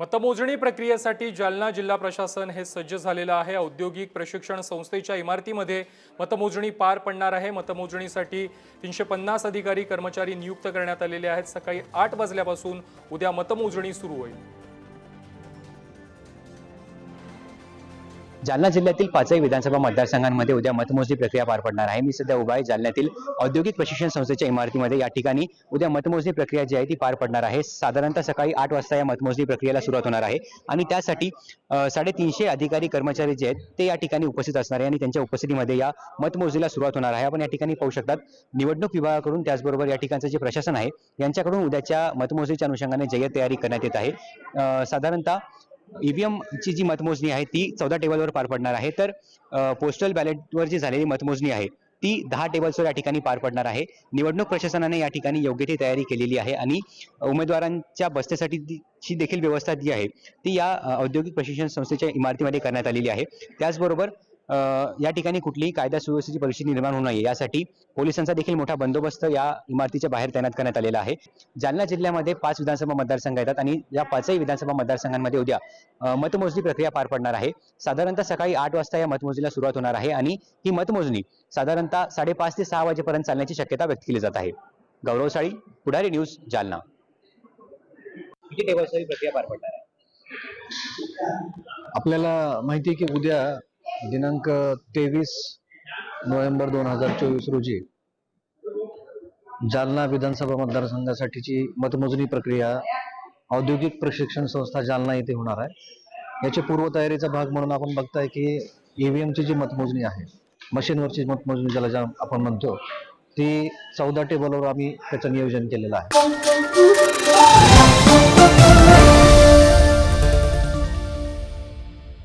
मतमोजणी प्रक्रियेसाठी जालना जिल्हा प्रशासन हे सज्ज झालेलं आहे. औद्योगिक प्रशिक्षण संस्थेच्या इमारतीमध्ये मतमोजणी पार पडणार आहे. मतमोजणीसाठी तीनशे पन्नास अधिकारी कर्मचारी नियुक्त करण्यात आलेले आहेत. सकाळी आठ वाजल्यापासून उद्या मतमोजणी सुरू होईल. जालना जिल्ह्यातील पाचही विधानसभा मतदारसंघांमध्ये उद्या मतमोजणी प्रक्रिया पार पडणार आहे. मी सध्या उभा आहे जालन्यातील औद्योगिक प्रशिक्षण संस्थेच्या इमारतीमध्ये. या ठिकाणी उद्या मतमोजणी प्रक्रिया जी आहे ती पार पडणार आहे. साधारणतः सकाळी आठ वाजता या मतमोजणी प्रक्रियेला सुरुवात होणार आहे. आणि त्यासाठी साडेतीनशे अधिकारी कर्मचारी जे आहेत ते या ठिकाणी उपस्थित असणार आहे आणि त्यांच्या उपस्थितीमध्ये या मतमोजणीला सुरुवात होणार आहे. आपण या ठिकाणी पाहू शकतात निवडणूक विभागाकडून त्याचबरोबर या ठिकाणचं जे प्रशासन आहे यांच्याकडून उद्याच्या मतमोजणीच्या अनुषंगाने जय्यत तयारी करण्यात येत आहे. साधारणतः ईव्हीएमची जी मतमोजणी आहे ती चौदा टेबलवर पार पडणार आहे. तर पोस्टल बॅलेटवर जी झालेली मतमोजणी आहे ती दहा टेबल्सवर या ठिकाणी पार पडणार आहे. निवडणूक प्रशासनाने या ठिकाणी योग्य ती तयारी केलेली आहे आणि उमेदवारांच्या बसण्यासाठी ची देखील व्यवस्था जी आहे ती या औद्योगिक प्रशिक्षण संस्थेच्या इमारतीमध्ये करण्यात आलेली आहे. त्याचबरोबर या ठिकाणी कुठलीही कायदा सुव्यवस्थेची परिस्थिती निर्माण होऊ नये. यासाठी पोलिसांचा देखील मोठा बंदोबस्त या इमारतीच्या बाहेर तैनात करण्यात आलेला आहे. जालना जिल्ह्यामध्ये पाच विधानसभा मतदारसंघ येतात आणि या पाचही विधानसभा मतदारसंघांमध्ये उद्या मतमोजणी प्रक्रिया पार पडणार आहे. साधारणतः सकाळी आठ वाजता या मतमोजणीला सुरुवात होणार आहे आणि ही मतमोजणी साधारणतः साडेपाच ते सहा वाजेपर्यंत चालण्याची शक्यता व्यक्त केली जात आहे. गौरव साळी पुढारी न्यूज जालना. किती प्रक्रिया पार पडणार आहे? आपल्याला माहिती आहे की उद्या दिनांक तेवीस नोव्हेंबर दोन हजार चोवीस रोजी जालना विधानसभा मतदारसंघासाठीची मतमोजणी प्रक्रिया औद्योगिक प्रशिक्षण संस्था जालना येथे होणार आहे. याची पूर्वतयारीचा भाग म्हणून आपण बघताय की ईव्हीएमची जी मतमोजणी आहे मशीनवरची मतमोजणी ज्याला ज्या आपण म्हणतो ती चौदा टेबलवर आम्ही त्याचं नियोजन केलेलं आहे.